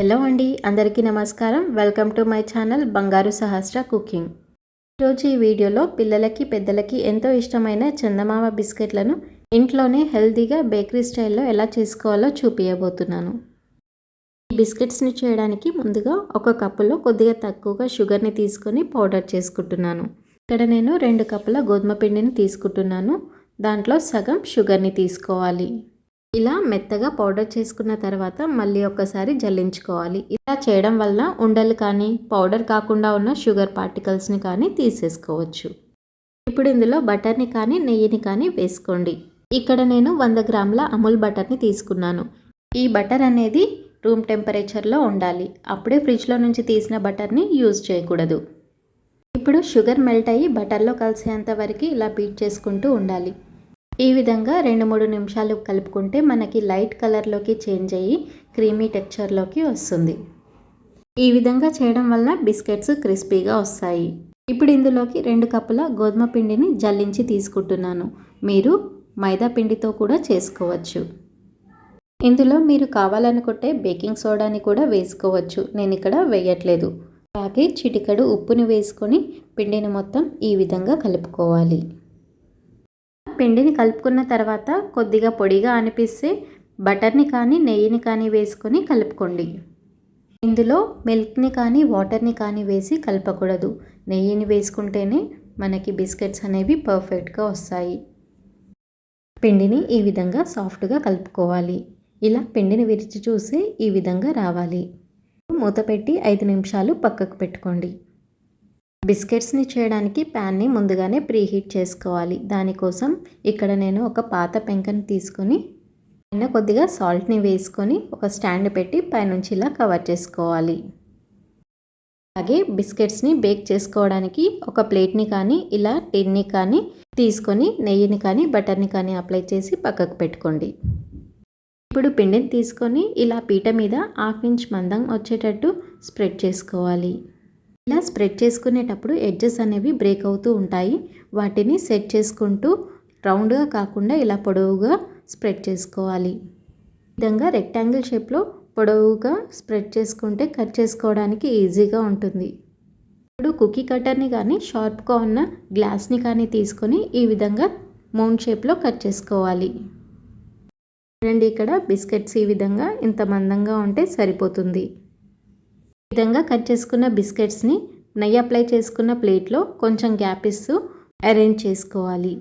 Hello అండి అందరికీ నమస్కారం. వెల్కమ్ టు మై ఛానల్ బంగారు సహస్ర కుకింగ్. ఈరోజు ఈ వీడియోలో పిల్లలకి పెద్దలకి ఎంతో ఇష్టమైన చందమామ బిస్కెట్లను ఇంట్లోనే హెల్తీగా బేకరీ స్టైల్లో ఎలా చేసుకోవాలో చూపించబోతున్నాను ఈ బిస్కెట్స్ని చేయడానికి ముందుగా ఒక కప్పులో కొద్దిగా తక్కువగా షుగర్ని తీసుకొని పౌడర్ చేసుకుంటున్నాను. ఇక్కడ నేను రెండు కప్పుల గోధుమ పిండిని తీసుకుంటున్నాను. దాంట్లో సగం షుగర్ని తీసుకోవాలి. ఇలా మెత్తగా పౌడర్ చేసుకున్న తర్వాత మళ్ళీ ఒక్కసారి జల్లించుకోవాలి. ఇలా చేయడం వల్ల ఉండలు కానీ పౌడర్ కాకుండా ఉన్న షుగర్ పార్టికల్స్ని కానీ తీసేసుకోవచ్చు. ఇప్పుడు ఇందులో బటర్ని కానీ నెయ్యిని కానీ వేసుకోండి. ఇక్కడ నేను వంద గ్రాముల అమూల్ బటర్ని తీసుకున్నాను. ఈ బటర్ అనేది రూమ్ టెంపరేచర్లో ఉండాలి. అప్పుడే ఫ్రిడ్జ్లో నుంచి తీసిన బటర్ని యూజ్ చేయకూడదు. ఇప్పుడు షుగర్ మెల్ట్ అయ్యి బటర్లో కలిసేంత వరకు ఇలా బీట్ చేసుకుంటూ ఉండాలి. ఈ విధంగా రెండు మూడు నిమిషాలు కలుపుకుంటే మనకి లైట్ కలర్లోకి చేంజ్ అయ్యి క్రీమీ టెక్చర్లోకి వస్తుంది. ఈ విధంగా చేయడం వల్ల బిస్కెట్స్ క్రిస్పీగా వస్తాయి. ఇప్పుడు ఇందులోకి రెండు కప్పుల గోధుమ పిండిని జల్లించి తీసుకుంటున్నాను. మీరు మైదా పిండితో కూడా చేసుకోవచ్చు. ఇందులో మీరు కావాలనుకుంటే బేకింగ్ సోడాని కూడా వేసుకోవచ్చు. నేను ఇక్కడ వేయట్లేదు. అలాగే చిటికడు ఉప్పుని వేసుకొని పిండిని మొత్తం ఈ విధంగా కలుపుకోవాలి. పిండిని కలుపుకున్న తర్వాత కొద్దిగా పొడిగా అనిపిస్తే బటర్ని కానీ నెయ్యిని కానీ వేసుకొని కలుపుకోండి. ఇందులో మిల్క్ని కానీ వాటర్ని కానీ వేసి కలపకూడదు. నెయ్యిని వేసుకుంటేనే మనకి బిస్కెట్స్ అనేవి పర్ఫెక్ట్గా వస్తాయి. పిండిని ఈ విధంగా సాఫ్ట్గా కలుపుకోవాలి. ఇలా పిండిని విరిచి చూసి ఈ విధంగా రావాలి. మూత పెట్టి ఐదు నిమిషాలు పక్కకు పెట్టుకోండి. బిస్కెట్స్ని చేయడానికి ప్యాన్ని ముందుగానే ప్రీహీట్ చేసుకోవాలి. దానికోసం ఇక్కడ నేను ఒక పాత పెంకని తీసుకొని పైన కొద్దిగా సాల్ట్ని వేసుకొని ఒక స్టాండ్ పెట్టి పైనుంచి ఇలా కవర్ చేసుకోవాలి. అలాగే బిస్కెట్స్ని బేక్ చేసుకోవడానికి ఒక ప్లేట్ని కానీ ఇలా టిన్ని కానీ తీసుకొని నెయ్యిని కానీ బటర్ని కానీ అప్లై చేసి పక్కకు పెట్టుకోండి. ఇప్పుడు పిండిని తీసుకొని ఇలా పీట మీద హాఫ్ ఇంచ్ మందం వచ్చేటట్టు స్ప్రెడ్ చేసుకోవాలి. ఇలా స్ప్రెడ్ చేసుకునేటప్పుడు ఎడ్జెస్ అనేవి బ్రేక్ అవుతూ ఉంటాయి. వాటిని సెట్ చేసుకుంటూ రౌండ్గా కాకుండా ఇలా పొడవుగా స్ప్రెడ్ చేసుకోవాలి. విధంగా రెక్టాంగిల్ షేప్లో పొడవుగా స్ప్రెడ్ చేసుకుంటే కట్ చేసుకోవడానికి ఈజీగా ఉంటుంది. ఇప్పుడు కుకీ కట్టర్ని కానీ షార్ప్గా ఉన్న గ్లాస్ని కానీ తీసుకొని ఈ విధంగా మౌన్ షేప్లో కట్ చేసుకోవాలి. చూడండి ఇక్కడ బిస్కెట్స్ ఈ విధంగా ఇంత మందంగా ఉంటే సరిపోతుంది. విధంగా కట్ చేసుకున్న బిస్కెట్స్ని నెయ్యి అప్లై చేసుకున్న ప్లేట్లో కొంచెం గ్యాప్ ఇస్తూ అరేంజ్ చేసుకోవాలి.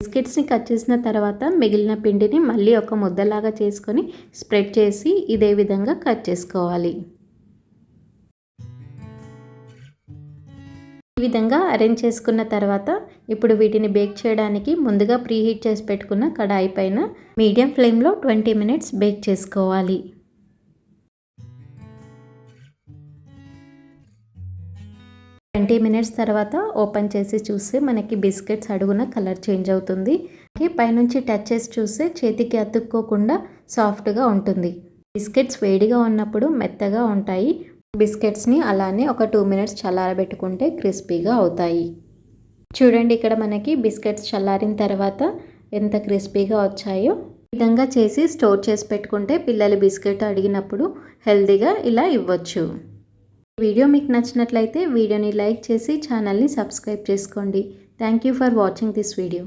బిస్కెట్స్ని కట్ చేసిన తర్వాత మిగిలిన పిండిని మళ్ళీ ఒక ముద్దలాగా చేసుకొని స్ప్రెడ్ చేసి ఇదే విధంగా కట్ చేసుకోవాలి. ఈ విధంగా అరేంజ్ చేసుకున్న తర్వాత ఇప్పుడు వీటిని బేక్ చేయడానికి ముందుగా ప్రీహీట్ చేసి పెట్టుకున్న కడాయి పైన మీడియం ఫ్లేమ్లో ట్వంటీ మినిట్స్ బేక్ చేసుకోవాలి. ట్వంటీ మినిట్స్ తర్వాత ఓపెన్ చేసి చూస్తే మనకి బిస్కెట్స్ అడుగున కలర్ చేంజ్ అవుతుంది. పైనుంచి టచ్ చేసి చూస్తే చేతికి అతుక్కోకుండా సాఫ్ట్గా ఉంటుంది. బిస్కెట్స్ వేడిగా ఉన్నప్పుడు మెత్తగా ఉంటాయి. బిస్కెట్స్ని అలానే ఒక టూ మినిట్స్ చల్లారబెట్టుకుంటే క్రిస్పీగా అవుతాయి. చూడండి ఇక్కడ మనకి బిస్కెట్స్ చల్లారిన తర్వాత ఎంత క్రిస్పీగా వచ్చాయో. విధంగా చేసి స్టోర్ చేసి పెట్టుకుంటే పిల్లలు బిస్కెట్ అడిగినప్పుడు హెల్తీగా ఇలా ఇవ్వచ్చు. వీడియో మీకు నచ్చినట్లయితే వీడియోని లైక్ చేసి ఛానల్ని సబ్స్క్రైబ్ చేసుకోండి. Thank you for watching this video